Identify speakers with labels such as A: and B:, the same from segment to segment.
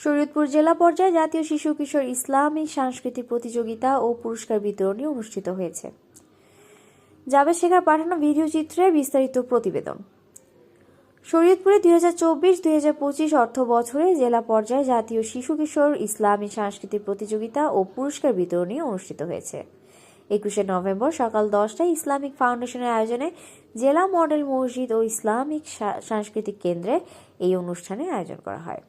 A: শরীয়তপুর জেলা পর্যায়ে জাতীয় শিশু কিশোর ইসলামী সাংস্কৃতিক প্রতিযোগিতা ও পুরস্কার বিতরণী অনুষ্ঠিত হয়েছে। জাবেদ শেখার পাঠানো ভিডিও চিত্রে বিস্তারিত প্রতিবেদন। শরীয়তপুরে দুই হাজার চব্বিশ দুই হাজার পঁচিশ অর্থ বছরে জেলা পর্যায়ে জাতীয় শিশু কিশোর ইসলামী সাংস্কৃতিক প্রতিযোগিতা ও পুরস্কার বিতরণী অনুষ্ঠিত হয়েছে। একুশে নভেম্বর সকাল দশটায় ইসলামিক ফাউন্ডেশনের আয়োজনে জেলা মডেল মসজিদ ও ইসলামিক সাংস্কৃতিক কেন্দ্রে এই অনুষ্ঠানের আয়োজন করা হয়।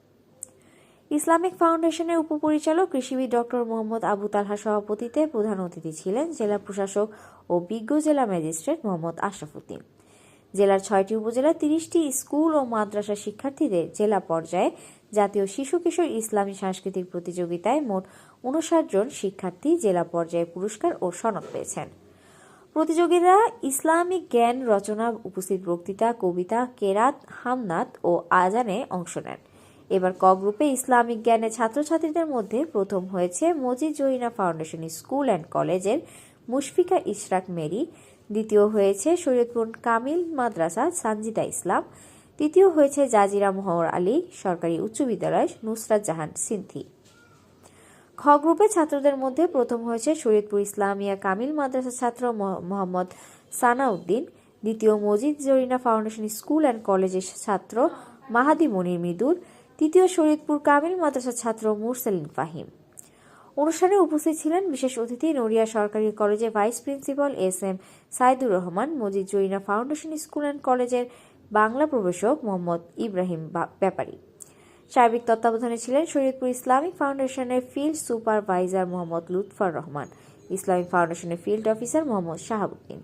A: ইসলামিক ফাউন্ডেশনের উপপরিচালক কৃষিবিদ ডক্টর মোহাম্মদ আবু তালহা সভাপতিতে প্রধান অতিথি ছিলেন জেলা প্রশাসক ও বিজ্ঞ জেলা ম্যাজিস্ট্রেট মোহাম্মদ আশরাফুদ্দিন জেলার ছয়টি উপজেলার তিরিশটি স্কুল ও মাদ্রাসা শিক্ষার্থীদের জেলা পর্যায়ে জাতীয় শিশু কিশোর ইসলামী সাংস্কৃতিক প্রতিযোগিতায় মোট উনষাট জন শিক্ষার্থী জেলা পর্যায়ে পুরস্কার ও সনদ পেয়েছেন। প্রতিযোগীরা ইসলামিক জ্ঞান রচনা, উপস্থিত বক্তৃতা, কবিতা, কেরাত, হামনাত ও আজানে অংশ নেন। এবার ক গ্রুপে ইসলামিক জ্ঞানে ছাত্রছাত্রীদের মধ্যে প্রথম হয়েছে Majid Zarina foundation school and কলেজের মুশফিকা ইশরাক মেরি। দ্বিতীয় হয়েছে শরীয়তপুর কামিল মাদ্রাসা সানজিদা ইসলাম। তৃতীয় হয়েছে জাজিরা মোহর আলী সরকারি উচ্চ বিদ্যালয় নুসরাত জাহান সিন্ধি খ গ্রুপে ছাত্রদের মধ্যে প্রথম হয়েছে শরীয়তপুর ইসলামিয়া কামিল মাদ্রাসা ছাত্র মহ- মোহাম্মদ সানাউদ্দিন। দ্বিতীয় Majid Zarina foundation school and কলেজের ছাত্র মাহাদি মনির মৃদুল। তৃতীয় শরীয়তপুর কামিল মাদ্রাসার ছাত্র মুরসালিন ফাহিম। অনুষ্ঠানে উপস্থিত ছিলেন বিশেষ অতিথি নড়িয়া সরকারি কলেজের vice principal S M Saidur Rahman, Majid Joina foundation school and কলেজের বাংলা প্রবেশক মোহাম্মদ ইব্রাহিম ব্যাপারী। সার্বিক তত্ত্বাবধানে ছিলেন শরীয়তপুর ইসলামিক ফাউন্ডেশনের field supervisor Mohammad Lutfar Rahman, Islamic ফাউন্ডেশনের ফিল্ড অফিসার মোহাম্মদ শাহাবুদ্দিন।